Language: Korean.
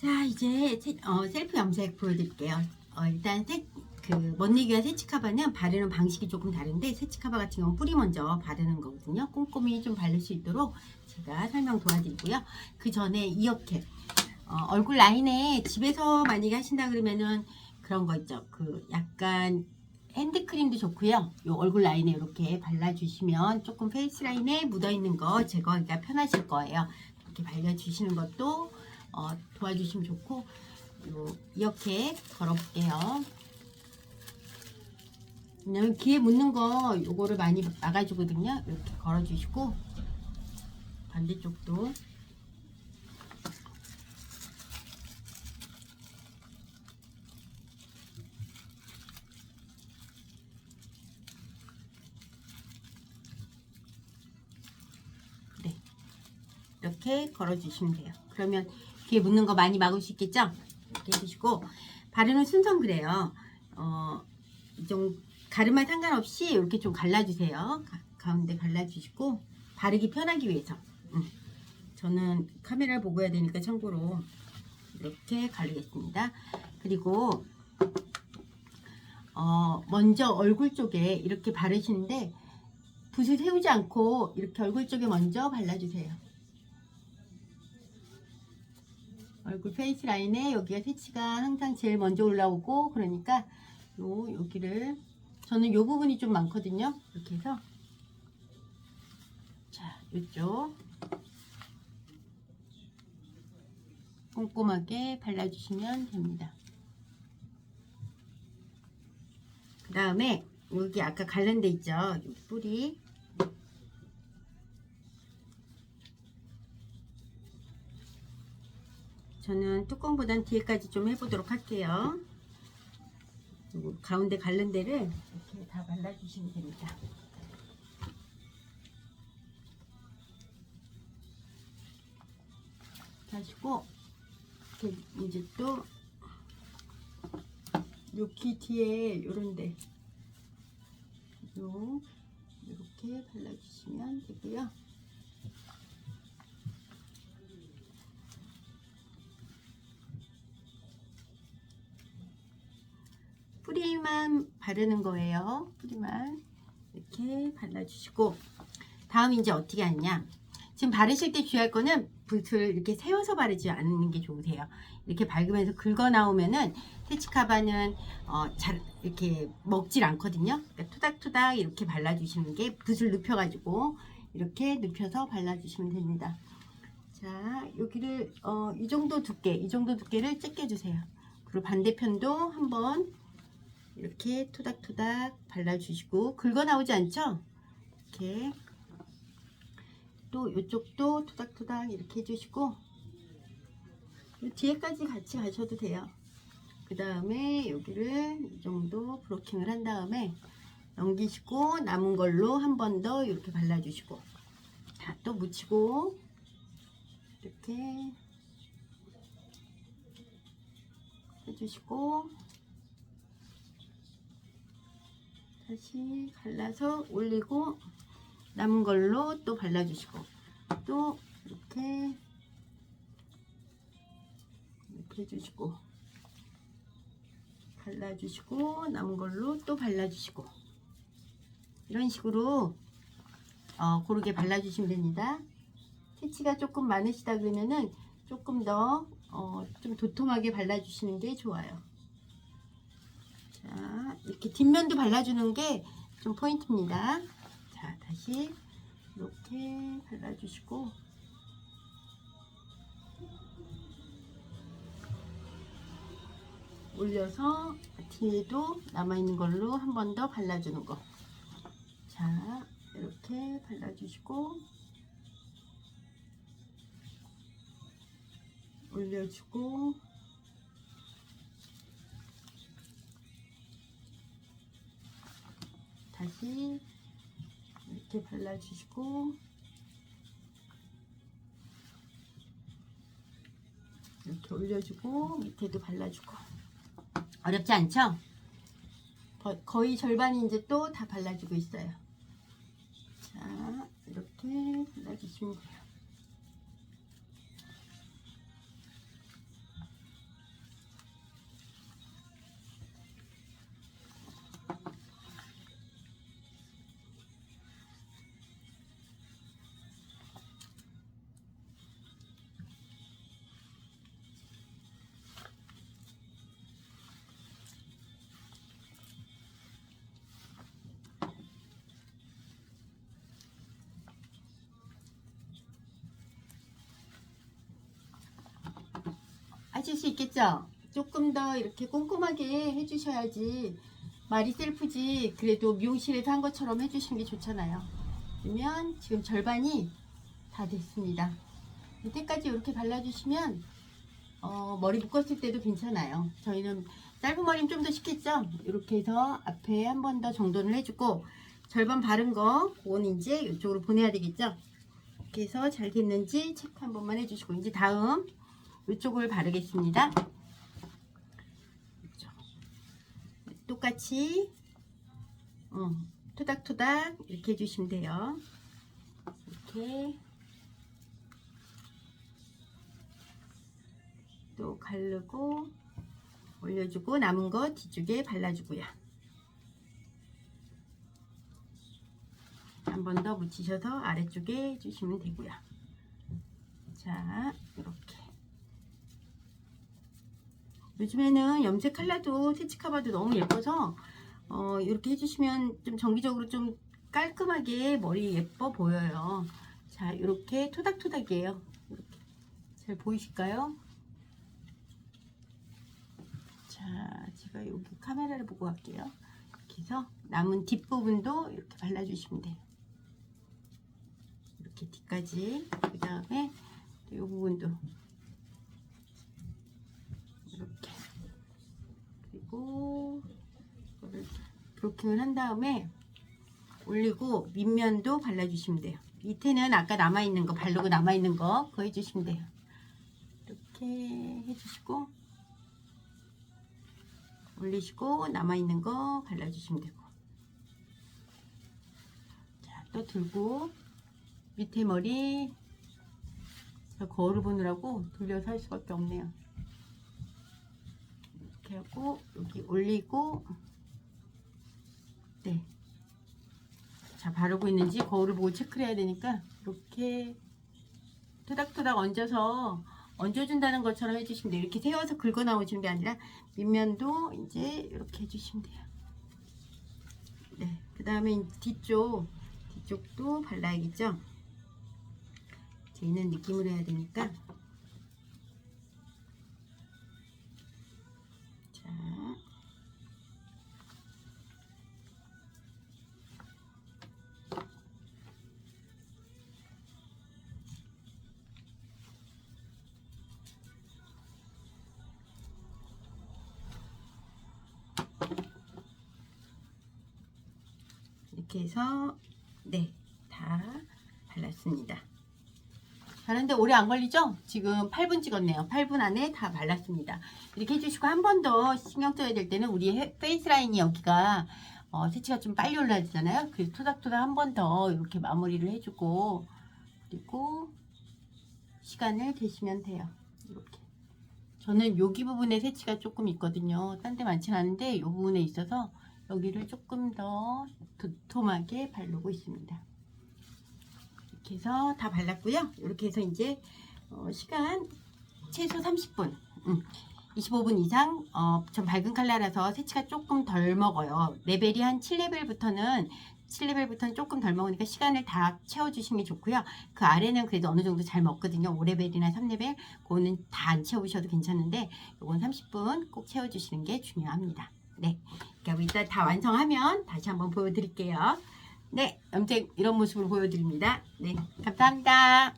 자 이제 세- 어, 셀프 염색 보여드릴게요. 어, 일단 세, 그 먼니기와 세치카바는 바르는 방식이 조금 다른데 세치카바 같은 경우는 뿌리 먼저 바르는 거거든요. 꼼꼼히 좀 바를 수 있도록 제가 설명 도와드리고요. 그 전에 이렇게 어, 얼굴 라인에 집에서 만약에 하신다 그러면은 그런 거 있죠. 그 약간 핸드크림도 좋고요. 요 얼굴 라인에 이렇게 발라주시면 조금 페이스 라인에 묻어있는 거 제거하기가 편하실 거예요. 이렇게 발라주시는 것도 어, 도와주시면 좋고 요, 이렇게 걸어볼게요. 왜냐면 귀에 묻는 거 요거를 많이 막아주거든요. 이렇게 걸어주시고 반대쪽도 네 이렇게 걸어주시면 돼요. 그러면 귀에 묻는 거 많이 막을 수 있겠죠? 이렇게 해주시고 바르는 순서는 그래요. 어, 좀 가르마 상관없이 이렇게 좀 갈라주세요. 가, 운데 갈라주시고 바르기 편하기 위해서. 음. 저는 카메라 보고 해야 되니까 참고로 이렇게 가르겠습니다. 그리고 어, 먼저 얼굴 쪽에 이렇게 바르시는데 붓을 세우지 않고 이렇게 얼굴 쪽에 먼저 발라주세요. 얼굴 페이스 라인에 여기가 새치가 항상 제일 먼저 올라오고 그러니까 요 여기를 저는 요 부분이 좀 많거든요. 이렇게 해서 자 이쪽 꼼꼼하게 발라주시면 됩니다. 그 다음에 여기 아까 갈른 데 있죠. 여기 뿌리 저는 뚜껑보단 뒤에까지 좀 해보도록 할게요. 가운데 갈른 데를 이렇게 다 발라주시면 됩니다. 하시고 이렇게 이제 또 요 귀 뒤에 요런데 요 이렇게 발라주시면 되고요. 바르는 거예요. 뿌리만 이렇게 발라주시고 다음 이제 어떻게 하냐? 지금 바르실 때 주의할 거는 붓을 이렇게 세워서 바르지 않는 게 좋으세요. 이렇게 밝으면서 긁어 나오면은 테치카바는 어, 잘 이렇게 먹질 않거든요. 그러니까 토닥토닥 이렇게 발라주시는 게 붓을 눕혀가지고 이렇게 눕혀서 발라주시면 됩니다. 자 여기를 어, 이 정도 두께, 이 정도 두께를 째껴주세요. 그리고 반대편도 한번 이렇게 토닥토닥 발라주시고 긁어 나오지 않죠? 이렇게 또 이쪽도 토닥토닥 이렇게 해주시고 이 뒤에까지 같이 가셔도 돼요. 그 다음에 여기를 이 정도 브로킹을 한 다음에 넘기시고 남은 걸로 한 번 더 이렇게 발라주시고 자 또 묻히고 이렇게 해주시고 다시 갈라서 올리고 남은 걸로 또 발라주시고 또 이렇게 이렇게 해주시고 발라주시고 남은 걸로 또 발라주시고 이런 식으로 어, 고르게 발라주시면 됩니다. 티치가 조금 많으시다 그러면은 조금 더 어, 좀 도톰하게 발라주시는 게 좋아요. 자, 이렇게 뒷면도 발라주는 게 좀 포인트입니다. 자, 다시 이렇게 발라주시고 올려서 뒤에도 남아있는 걸로 한 번 더 발라주는 거. 자, 이렇게 발라주시고 올려주고 다시 이렇게 발라주시고 이렇게 올려주고 밑에도 발라주고 어렵지 않죠? 거- 거의 절반이 이제 또 다 발라주고 있어요. 자 이렇게 발라주시면 돼요. 어려우실 수 있겠죠? 조금 더 이렇게 꼼꼼하게 해주셔야지 말이 셀프지 그래도 미용실에서 한 것처럼 해주시는 게 좋잖아요. 그러면 지금 절반이 다 됐습니다. 이때까지 이렇게 발라주시면 어, 머리 묶었을 때도 괜찮아요. 저희는 짧은 머리는 좀더 쉽겠죠? 이렇게 해서 앞에 한 번 더 정돈을 해주고 절반 바른 거 그건 이제 이쪽으로 보내야 되겠죠? 이렇게 해서 잘 됐는지 체크 한 번만 해주시고 이제 다음 이쪽을 바르겠습니다. 똑같이 어, 토닥토닥 이렇게 해주시면 돼요. 이렇게 또 가르고 올려주고 남은 거 뒤쪽에 발라주고요. 한 번 더 묻히셔서 아래쪽에 해주시면 되고요. 자, 이렇게. 요즘에는 염색 컬러도 세치카바도 너무 예뻐서 어, 이렇게 해주시면 좀 정기적으로 좀 깔끔하게 머리 예뻐 보여요. 자, 이렇게 토닥토닥이에요. 이렇게 잘 보이실까요? 자, 제가 여기 카메라를 보고 갈게요. 이렇게 해서 남은 뒷부분도 이렇게 발라주시면 돼요. 이렇게 뒤까지. 그 다음에 이 부분도 이렇게. 그리고 이거를 브로킹을 한 다음에 올리고 밑면도 발라주시면 돼요. 밑에는 아까 남아있는 거, 바르고 남아있는 거, 그거 해주시면 돼요. 이렇게 해주시고, 올리시고, 남아있는 거 발라주시면 되고. 자, 또 들고, 밑에 머리, 거울을 보느라고 돌려서 할 수밖에 없네요. 이렇게 하고, 여기 올리고, 네. 자 바르고 있는지 거울을 보고 체크를 해야 되니까 이렇게 토닥토닥 얹어서 얹어준다는 것처럼 해주시면 돼요. 이렇게 세워서 긁어 나오시는 게 아니라 밑면도 이제 이렇게 해주시면 돼요. 네, 그 다음에 뒤쪽 뒤쪽도 발라야겠죠. 저희는 느낌으로 해야 되니까 이렇게 해서 네 다 발랐습니다. 바르는데 오래 안 걸리죠? 지금 8분 찍었네요. 8분 안에 다 발랐습니다. 이렇게 해주시고 한 번 더 신경 써야 될 때는 우리 해- 페이스 라인이 여기가 어, 새치가 좀 빨리 올라야 되잖아요. 그래서 토닥토닥 한 번 더 이렇게 마무리를 해주고 그리고 시간을 되시면 돼요. 이렇게. 저는 여기 부분에 새치가 조금 있거든요. 딴 데 많진 않은데 이 부분에 있어서 여기를 조금 더 도톰하게 바르고 있습니다. 이렇게 해서 다 발랐고요. 이렇게 해서 이제 어, 시간 최소 30분, 음, 25분 이상 어, 좀 밝은 컬러라서 새치가 조금 덜 먹어요. 레벨이 한 7레벨부터는 7레벨부터는 조금 덜 먹으니까 시간을 다 채워주시면 좋고요. 그 아래는 그래도 어느 정도 잘 먹거든요. 5레벨이나 3레벨 그거는 다 안 채우셔도 괜찮은데 이건 30분 꼭 채워주시는 게 중요합니다. 네, 그럼 일단 다 완성하면 다시 한번 보여드릴게요. 네, 염색 이런 모습으로 보여드립니다. 네, 감사합니다.